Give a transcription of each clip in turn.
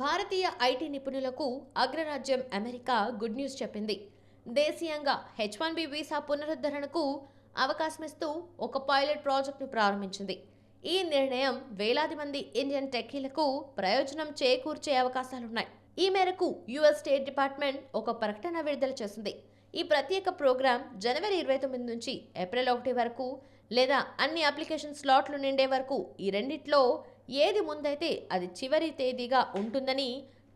భారతీయ IT నిపుణులకు అగ్రరాజ్యం America good news చెప్పింది. దేశీయంగా హెచ్ వన్ బి వీసా పునరుద్ధరణకు అవకాశమిస్తూ ఒక పైలట్ ప్రాజెక్టును ప్రారంభించింది. ఈ నిర్ణయం వేలాది మంది ఇండియన్ టెక్కీలకు ప్రయోజనం చేకూర్చే అవకాశాలున్నాయి. ఈ మేరకు యుఎస్ స్టేట్ డిపార్ట్మెంట్ ఒక ప్రకటన విడుదల చేసింది. ఈ ప్రత్యేక ప్రోగ్రాం జనవరి ఇరవై తొమ్మిది నుంచి ఏప్రిల్ ఒకటి వరకు లేదా అన్ని అప్లికేషన్ స్లాట్లు నిండే వరకు ఈ రెండిట్లో ఏది ముందైతే అది చివరి తేదీగా ఉంటుందని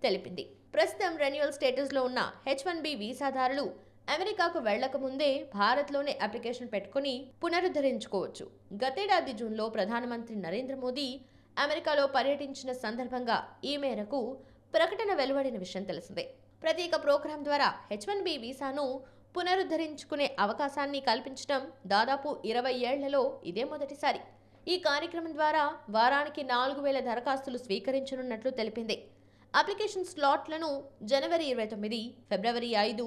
తెలిపింది. ప్రస్తుతం రెన్యువల్ స్టేటస్లో ఉన్న హెచ్ వన్ బి వీసాదారులు అమెరికాకు వెళ్ళకముందే భారత్లోనే అప్లికేషన్ పెట్టుకుని పునరుద్ధరించుకోవచ్చు. గతేడాది జూన్లో ప్రధానమంత్రి నరేంద్ర మోదీ అమెరికాలో పర్యటించిన సందర్భంగా ఈ మేరకు ప్రకటన వెలువడిన విషయం తెలిసిందే. ప్రత్యేక ప్రోగ్రాం ద్వారా హెచ్ వన్ బి వీసాను పునరుద్ధరించుకునే అవకాశాన్ని కల్పించడం దాదాపు ఇరవై ఏళ్ళలో ఇదే మొదటిసారి. ఈ కార్యక్రమం ద్వారా వారానికి నాలుగు వేల దరఖాస్తులు స్వీకరించనున్నట్లు తెలిపింది. అప్లికేషన్ స్లాట్లను జనవరి ఇరవై తొమ్మిది ఫిబ్రవరి ఐదు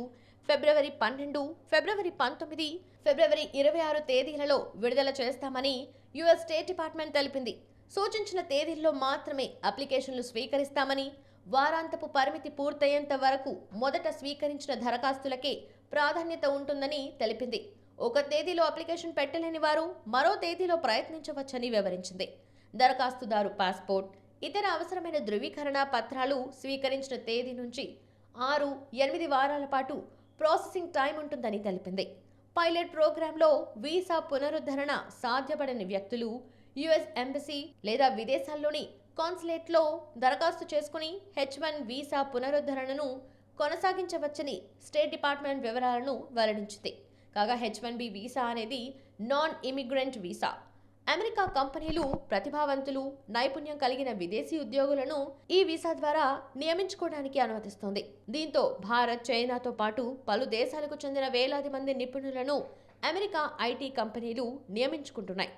ఫిబ్రవరి పన్నెండు ఫిబ్రవరి పంతొమ్మిది ఫిబ్రవరి ఇరవై ఆరు తేదీలలో విడుదల చేస్తామని యుఎస్ స్టేట్ డిపార్ట్మెంట్ తెలిపింది. సూచించిన తేదీల్లో మాత్రమే అప్లికేషన్లు స్వీకరిస్తామని వారాంతపు పరిమితి పూర్తయ్యేంత వరకు మొదట స్వీకరించిన దరఖాస్తులకే ప్రాధాన్యత ఉంటుందని తెలిపింది. ఒక తేదీలో అప్లికేషన్ పెట్టలేని వారు మరో తేదీలో ప్రయత్నించవచ్చని వివరించింది. దరఖాస్తుదారు పాస్పోర్ట్ ఇతర అవసరమైన ధృవీకరణ పత్రాలు స్వీకరించిన తేదీ నుంచి ఆరు ఎనిమిది వారాల పాటు ప్రాసెసింగ్ టైం ఉంటుందని తెలిపింది. పైలట్ ప్రోగ్రాంలో వీసా పునరుద్ధరణ సాధ్యపడని వ్యక్తులు యుఎస్ ఎంబసీ లేదా విదేశాల్లోని కాన్సులేట్లో దరఖాస్తు చేసుకుని హెచ్ వన్ వీసా పునరుద్ధరణను కొనసాగించవచ్చని స్టేట్ డిపార్ట్మెంట్ వివరాలను వెల్లడించింది. కాగా హెచ్ వన్ బి వీసా అనేది నాన్ ఇమిగ్రెంట్ వీసా. అమెరికా కంపెనీలు ప్రతిభావంతులు నైపుణ్యం కలిగిన విదేశీ ఉద్యోగులను ఈ వీసా ద్వారా నియమించుకోవడానికి అనుమతిస్తుంది. దీంతో భారత్ చైనాతో పాటు పలు దేశాలకు చెందిన వేలాది మంది నిపుణులను అమెరికా ఐటీ కంపెనీలు నియమించుకుంటున్నాయి.